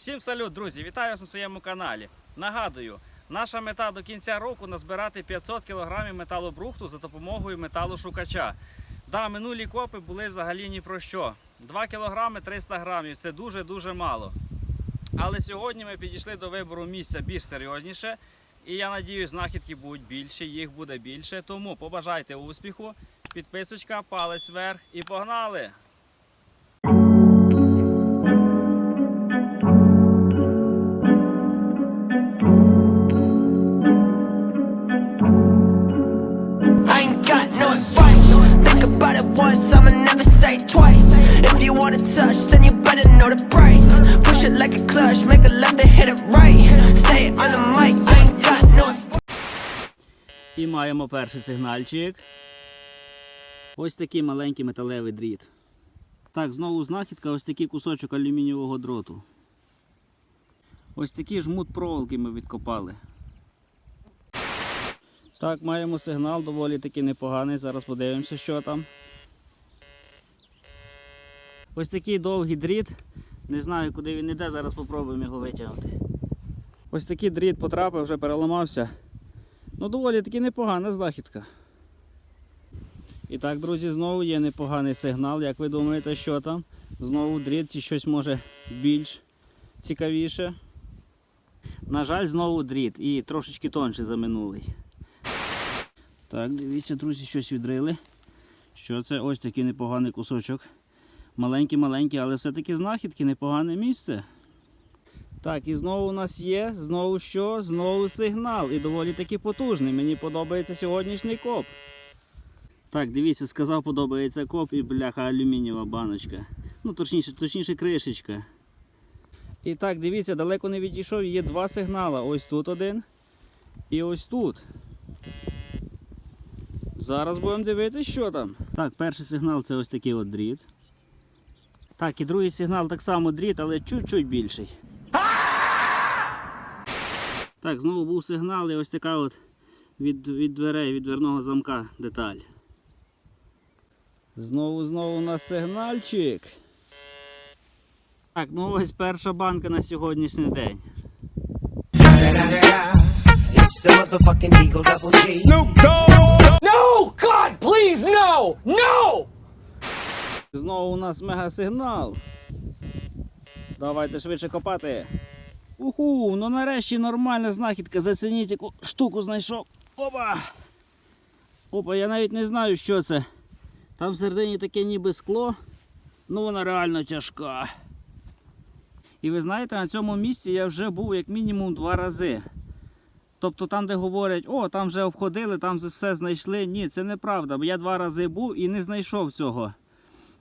Всім салют, друзі! Вітаю вас на своєму каналі. Нагадую, наша мета до кінця року назбирати 500 кг металобрухту за допомогою металошукача. Да, минулі копи були взагалі ні про що. 2 кг 300 грамів це дуже-дуже мало. Але сьогодні ми підійшли до вибору місця більш серйозніше. І я надіюсь, знахідки будуть більше, їх буде більше. Тому побажайте успіху, підписочка, палець вверх і погнали! Маємо перший сигнальчик. Ось такий маленький металевий дріт. Так, знову знахідка, ось такий кусочок алюмінієвого дроту. Ось такий жмут проволоки ми відкопали. Так, маємо сигнал, доволі таки непоганий. Зараз подивимося, що там. Ось такий довгий дріт. Не знаю, куди він іде, зараз спробуємо його витягнути. Ось такий дріт потрапив, вже переламався. Ну, доволі таки непогана знахідка. І так, друзі, знову є непоганий сигнал. Як ви думаєте, що там? Знову дріт щось може більш цікавіше. На жаль, знову дріт і трошечки тонше за минулий. Так, дивіться, друзі, щось відрили. Що це? Ось такий непоганий кусочок. Маленький-маленький, але все-таки знахідки, непогане місце. Так, і знову у нас є, знову що? Знову сигнал. І доволі таки потужний. Мені подобається сьогоднішній коп. Так, дивіться, сказав, подобається коп і бляха алюмінієва баночка. Ну, точніше, точніше кришечка. І так, дивіться, далеко не відійшов, є два сигнала. Ось тут один і ось тут. Зараз будемо дивитися, що там. Так, перший сигнал це ось такий от дріт. Так, і другий сигнал так само дріт, але чуть-чуть більший. Так, знову був сигнал і ось така от від, від дверей, від дверного замка деталь. Знову, знову у нас сигнальчик. Так, ну ось перша банка на сьогоднішній день. No! God, please, no! No! Знову у нас мегасигнал. Давайте швидше копати. Уху, ну нарешті нормальна знахідка. Зацініть, яку штуку знайшов. Опа! Опа, я навіть не знаю, що це. Там всередині таке ніби скло. Ну вона реально тяжка. І ви знаєте, на цьому місці я вже був як мінімум два рази. Тобто там, де говорять, о, там вже обходили, там все знайшли. Ні, це неправда. Бо я два рази був і не знайшов цього.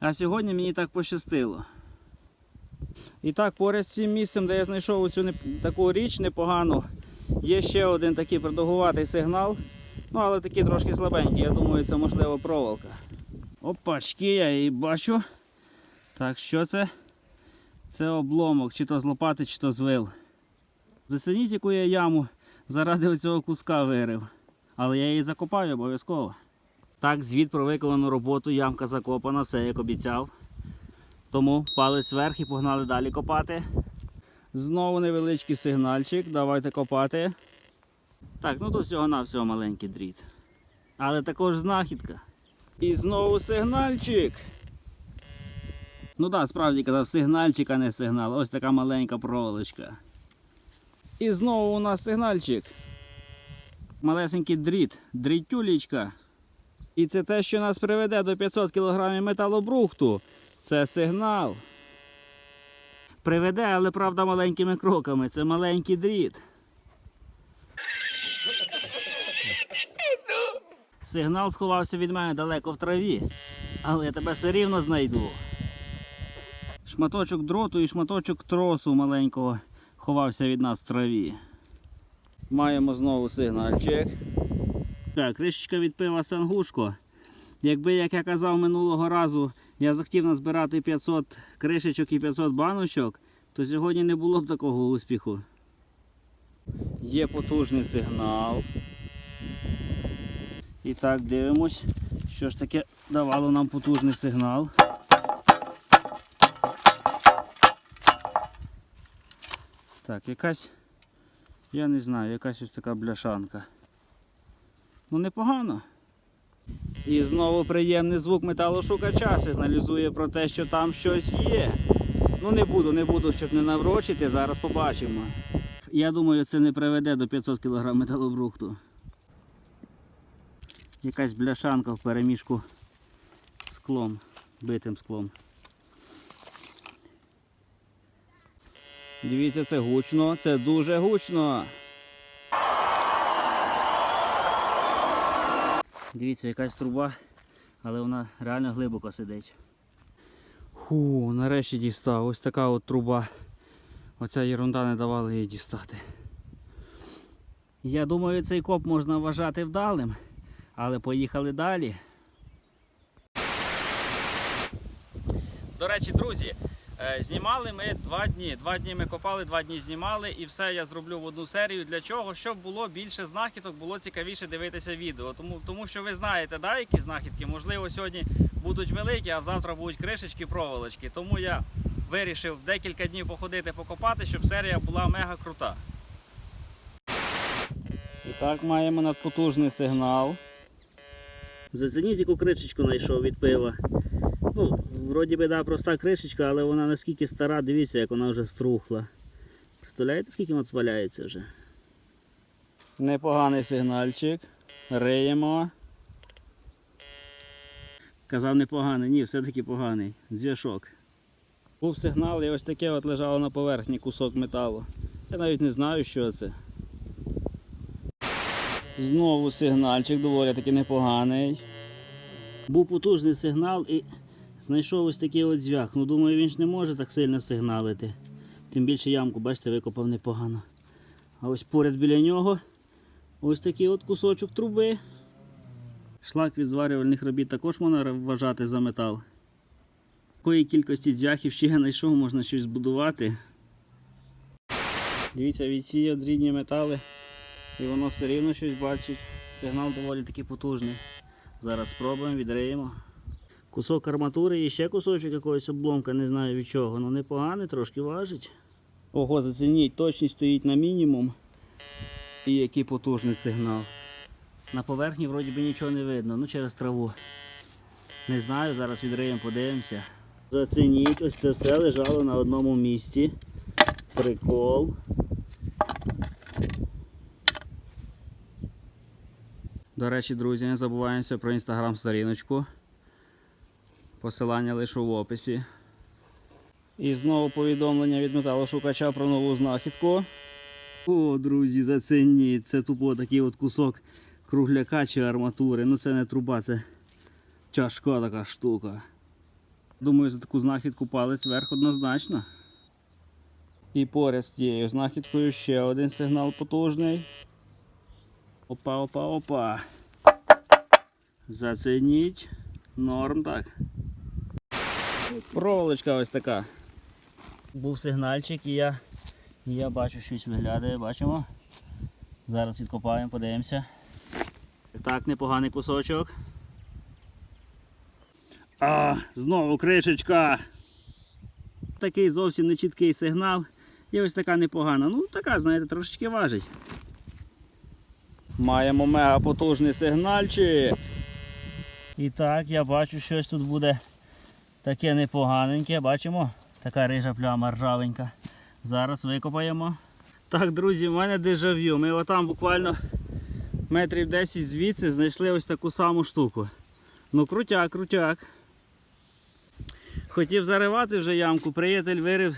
А сьогодні мені так пощастило. І так, поряд з цим місцем, де я знайшов цю таку річ непогану, є ще один такий продовгуватий сигнал. Ну, але такий трошки слабенький, я думаю, це можливо проволока. Опачки, я її бачу. Так, що це? Це обломок, чи то з лопати, чи то з вил. Зацініть, яку я яму заради цього куска вирив. Але я її закопаю обов'язково. Так, звіт про виконану роботу, ямка закопана, все як обіцяв. Тому палець вверх і погнали далі копати. Знову невеличкий сигнальчик, давайте копати. Так, ну тут всього-навсього маленький дріт. Але також знахідка. І знову сигнальчик. Ну так, да, справді казав, сигнальчик, а не сигнал. Ось така маленька проволочка. І знову у нас сигнальчик. Малесенький дріт, дрітюлічка. І це те, що нас приведе до 500 кг металобрухту. Це сигнал. Приведе, але правда маленькими кроками. Це маленький дріт. Сигнал сховався від мене далеко в траві, але я тебе все рівно знайду. Шматочок дроту і шматочок тросу маленького ховався від нас в траві. Маємо знову сигнальчик. Так, кришечка від пива Сангушко. Якби, як я казав минулого разу, я захотів назбирати 500 кришечок і 500 баночок, то сьогодні не було б такого успіху. Є потужний сигнал. І так, дивимось, що ж таке давало нам потужний сигнал. Так, якась, я не знаю, якась ось така бляшанка. Ну непогано. І знову приємний звук металошукача сигналізує про те, що там щось є. Ну не буду, не буду, щоб не наврочити, зараз побачимо. Я думаю, це не приведе до 500 кг металобрухту. Якась бляшанка в переміжку склом, битим склом. Дивіться, це гучно, це дуже гучно. Дивіться, якась труба, але вона реально глибоко сидить. Ху, нарешті дістав. Ось така от труба. Оця ерунда не давала її дістати. Я думаю, цей коп можна вважати вдалим, але поїхали далі. До речі, друзі, знімали ми два дні. Два дні ми копали, два дні знімали, і все я зроблю в одну серію. Для чого? Щоб було більше знахідок, було цікавіше дивитися відео. Тому, тому що ви знаєте, да, які знахідки, можливо, сьогодні будуть великі, а завтра будуть кришечки, проволочки. Тому я вирішив декілька днів походити покопати, щоб серія була мега крута. І так маємо надпотужний сигнал. Зацініть, яку кришечку знайшов від пива. Ну, вроді би да, проста кришечка, але вона наскільки стара, дивіться, як вона вже струхла. Представляєте, скільки от зваляється вже? Непоганий сигнальчик. Риємо. Казав непоганий, ні, все-таки поганий. Зв'яшок. Був сигнал і ось таке от лежало на поверхні кусок металу. Я навіть не знаю, що це. Знову сигнальчик доволі таки непоганий. Був потужний сигнал і знайшов ось такий от зв'як. Ну думаю, він ж не може так сильно сигналити. Тим більше ямку, бачите, викопав непогано. А ось поряд біля нього ось такий от кусочок труби. Шлак від зварювальних робіт також можна вважати за метал. Такої кількості дзвяхів ще я знайшов, можна щось збудувати. Дивіться, відсіяв дрібні метали і воно все рівно щось бачить. Сигнал доволі таки потужний. Зараз спробуємо, відриємо. Кусок арматури і ще кусочок якогось обломка, не знаю від чого. Ну непоганий, трошки важить. Ого, зацініть, точність стоїть на мінімум. І який потужний сигнал. На поверхні вроді би нічого не видно, ну через траву. Не знаю, зараз відриємо, подивимося. Зацініть, ось це все лежало на одному місці. Прикол. До речі, друзі, не забуваємося про інстаграм-сторіночку. Посилання лише в описі. І знову повідомлення від металошукача про нову знахідку. О, друзі, зацініть. Це тупо такий от кусок кругляка чи арматури. Ну це не труба, це тяжка така штука. Думаю, за таку знахідку палець вверх однозначно. І поряд з тією знахідкою ще один сигнал потужний. Опа, опа, опа. Зацініть. Норм так. Проволочка ось така. Був сигнальчик і я, я бачу щось виглядає, бачимо. Зараз відкопаємо, подивимося. Так, непоганий кусочок. А, знову кришечка. Такий зовсім нечіткий сигнал. І ось така непогана. Ну, така, знаєте, трошечки важить. Маємо мега потужний сигнальчик. І так, я бачу, щось тут буде таке непоганеньке. Бачимо? Така рижа пляма ржавенька. Зараз викопаємо. Так, друзі, в мене дежав'ю. Ми отам буквально метрів 10 звідси знайшли ось таку саму штуку. Ну, крутяк, крутяк. Хотів заривати вже ямку, приятель вирив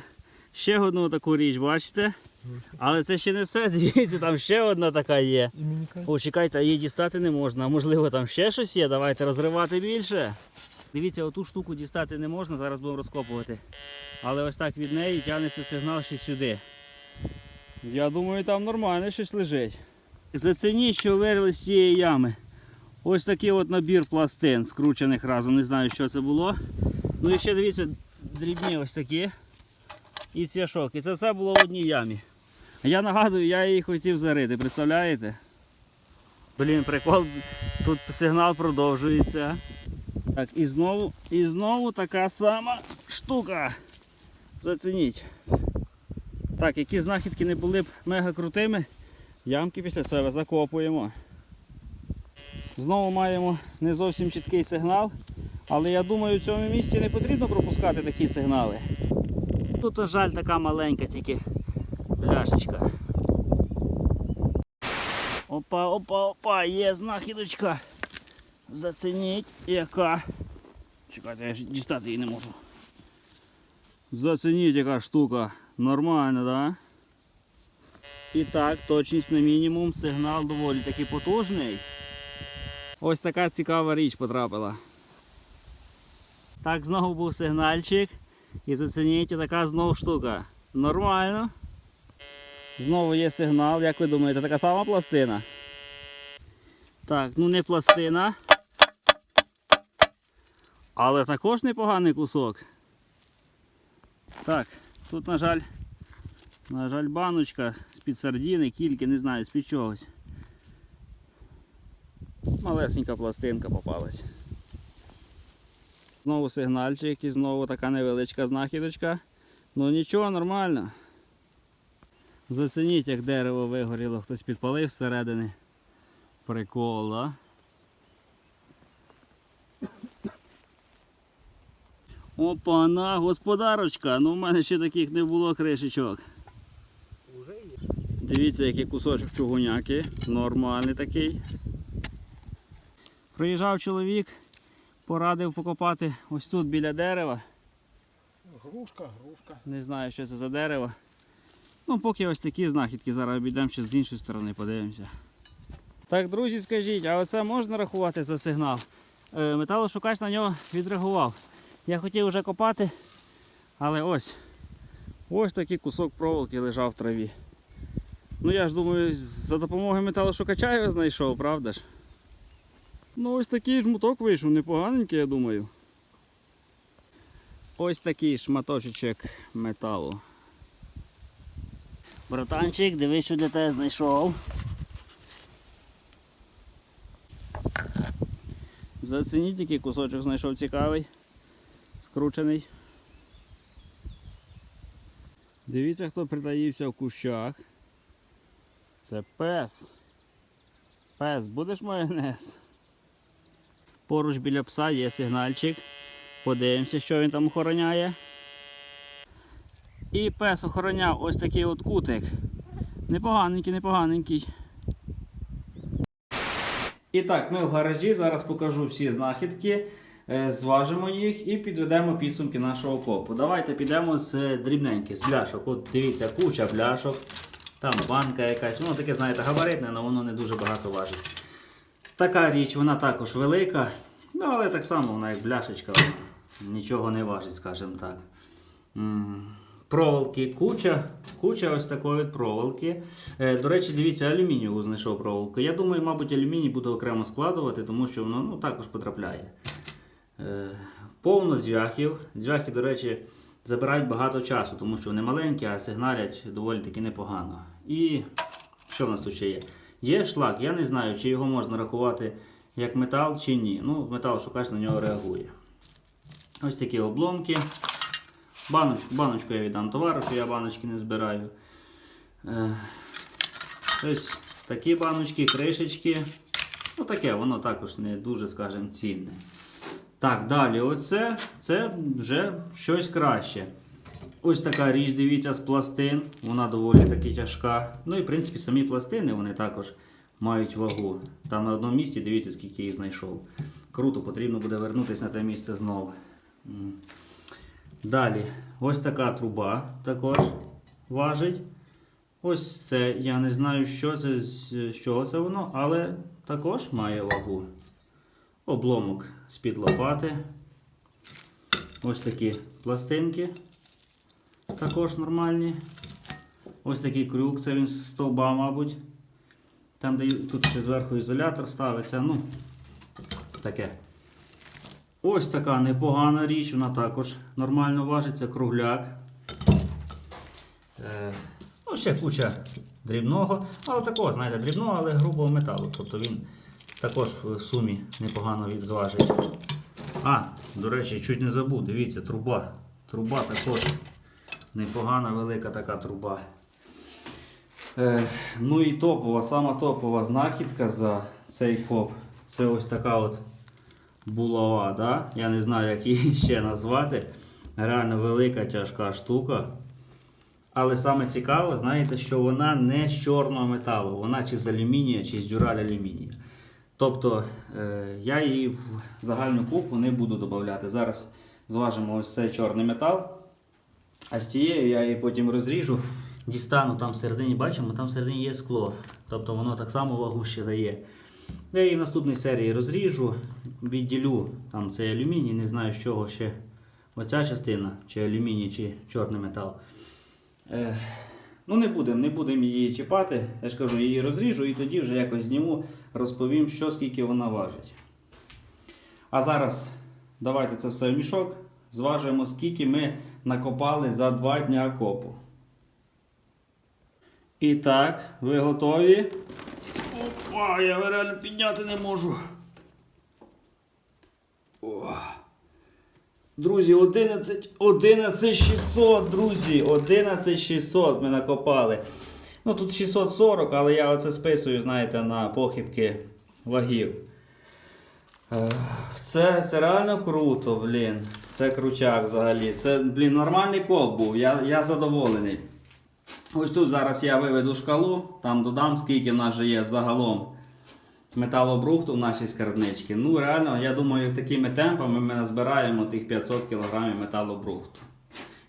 ще одну таку річ, бачите? Але це ще не все, дивіться, там ще одна така є. О, чекайте, її дістати не можна. Можливо там ще щось є, давайте розривати більше. Дивіться, оту штуку дістати не можна, зараз будемо розкопувати. Але ось так від неї тягнеться сигнал ще сюди. Я думаю, там нормально щось лежить. Зацініть, що вирили з цієї ями. Ось такий от набір пластин, скручених разом. Не знаю, що це було. Ну і ще дивіться, дрібні ось такі. І цвяшок. І це все було в одній ямі. Я нагадую, я її хотів зарити, представляєте? Блін, прикол, тут сигнал продовжується. Так, і знову, і знову така сама штука. Зацініть. Так, які знахідки не були б мега крутими, ямки після себе закопуємо. Знову маємо не зовсім чіткий сигнал, але я думаю, в цьому місці не потрібно пропускати такі сигнали. Тут, на жаль, така маленька тільки пляшечка. Опа, опа, опа, є знахідочка. Зацініть, яка. Чекайте, я ж дістати її не можу. Зацініть, яка штука. Нормально, да? І так, точність на мінімум, сигнал доволі таки потужний. Ось така цікава річ потрапила. Так, знову був сигнальчик. І зацініть, така знову штука. Нормально. Знову є сигнал, як ви думаєте, така сама пластина? Так, ну не пластина. Але також непоганий кусок. Так, тут, на жаль, на жаль, баночка з-під сардіни, кільки, не знаю, з-під чогось. Малесенька пластинка попалась. Знову сигнальчик і знову така невеличка знахідочка. Ну нічого, нормально. Зацініть, як дерево вигоріло, хтось підпалив зсередини. Прикол, да? Опа-на, господарочка. Ну в мене ще таких не було кришечок. Дивіться, який кусочок чугуняки. Нормальний такий. Приїжджав чоловік, порадив покопати ось тут біля дерева. Грушка, грушка. Не знаю, що це за дерево. Ну, поки ось такі знахідки, зараз обійдемо ще з іншої сторони, подивимося. Так, друзі, скажіть, а оце можна рахувати за сигнал? Е, металошукач на нього відреагував. Я хотів вже копати, але ось. Ось такий кусок проволоки лежав в траві. Ну я ж думаю, за допомогою металошукача його знайшов, правда ж? Ну ось такий жмуток вийшов, непоганенький, я думаю. Ось такий шматочок металу. Братанчик, дивись, що для тебе знайшов. Зацініть, який кусочок знайшов цікавий, скручений. Дивіться, хто притаївся в кущах. Це пес. Пес, будеш майонез? Поруч біля пса є сигнальчик. Подивимося, що він там охороняє. І пес охороняв ось такий от кутик. Непоганенький, непоганенький. І так, ми в гаражі. Зараз покажу всі знахідки, зважимо їх і підведемо підсумки нашого копу. Давайте підемо з е, дрібненьких, з бляшок. От дивіться, куча бляшок. Там банка якась. Воно таке, знаєте, габаритне, але воно не дуже багато важить. Така річ, вона також велика. Ну, але так само вона як бляшечка, нічого не важить, скажімо так. Проволоки, куча, куча ось такої проволоки. Е, до речі, дивіться, алюмінієву знайшов проволоку. Я думаю, мабуть, алюміній буду окремо складувати, тому що воно ну, також потрапляє. Е, повно дзвяхів. Дзвяхи, до речі, забирають багато часу, тому що вони маленькі, а сигналять доволі таки непогано. І що в нас тут ще є? Є шлак, я не знаю, чи його можна рахувати як метал чи ні. Ну, метал шукач на нього реагує. Ось такі обломки. Баночку, баночку я віддам товаришу, я баночки не збираю. Е, ось такі баночки, кришечки. Ну таке, воно також не дуже, скажімо, цінне. Так, далі, оце це вже щось краще. Ось така річ, дивіться, з пластин. Вона доволі таки тяжка. Ну і в принципі самі пластини вони також мають вагу. Там на одному місці, дивіться, скільки їх знайшов. Круто, потрібно буде вернутися на те місце знову. Далі, ось така труба також важить. Ось це, я не знаю, що це, з чого це воно, але також має вагу. Обломок з-під лопати. Ось такі пластинки. Також нормальні. Ось такий крюк, це він з стовба, мабуть. Там, де тут ще зверху ізолятор ставиться. Ну, таке. Ось така непогана річ, вона також нормально важиться, кругляк. Е, ну, ще куча дрібного, але такого, знаєте, дрібного, але грубого металу. Тобто він також в сумі непогано відзважить. А, до речі, чуть не забув, дивіться, труба. Труба також Непогана велика така труба. Е, ну і топова, сама топова знахідка за цей коп. Це ось така от булава. Да? Я не знаю, як її ще назвати. Реально велика тяжка штука. Але саме цікаве, знаєте, що вона не з чорного металу, вона чи з алюмінія, чи з дюраль алюмінія. Тобто е, я її в загальну купу не буду додавати. Зараз зважимо ось цей чорний метал. А з цією я її потім розріжу, дістану там всередині, бачимо, там всередині є скло. Тобто воно так само вагу ще дає. Я її в наступній серії розріжу, відділю там цей алюміній, не знаю з чого ще оця частина, чи алюміній, чи чорний метал. Ну не будемо не будем її чіпати. Я ж кажу, її розріжу і тоді вже якось зніму, розповім, що скільки вона важить. А зараз давайте це все в мішок. Зважуємо, скільки ми накопали за 2 дня копу. І так, ви готові? Опа, я реально підняти не можу. О. Друзі, 11, 11 600, друзі, 11 600 ми накопали. Ну тут 640, але я оце списую, знаєте, на похибки вагів. Е, Це, це реально круто, блін. Це крутяк взагалі. Це, блін, нормальний коп був, я, я задоволений. Ось тут зараз я виведу шкалу, там додам, скільки в нас вже є загалом металобрухту в нашій скарбничці. Ну, реально, я думаю, такими темпами ми назбираємо тих 500 кг металобрухту.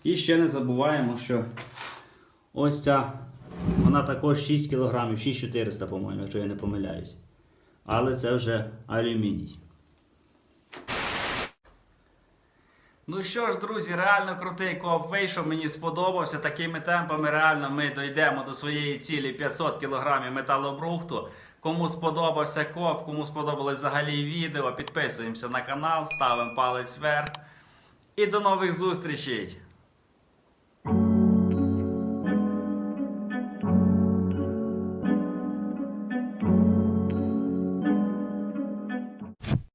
І ще не забуваємо, що ось ця, вона також 6 кг, 6400, по-моєму, якщо я не помиляюсь. Але це вже алюміній. Ну що ж, друзі, реально крутий коп вийшов, мені сподобався. Такими темпами реально ми дійдемо до своєї цілі 500 кг металобрухту. Кому сподобався коп, кому сподобалось взагалі відео, підписуємося на канал, ставимо палець вверх. І до нових зустрічей!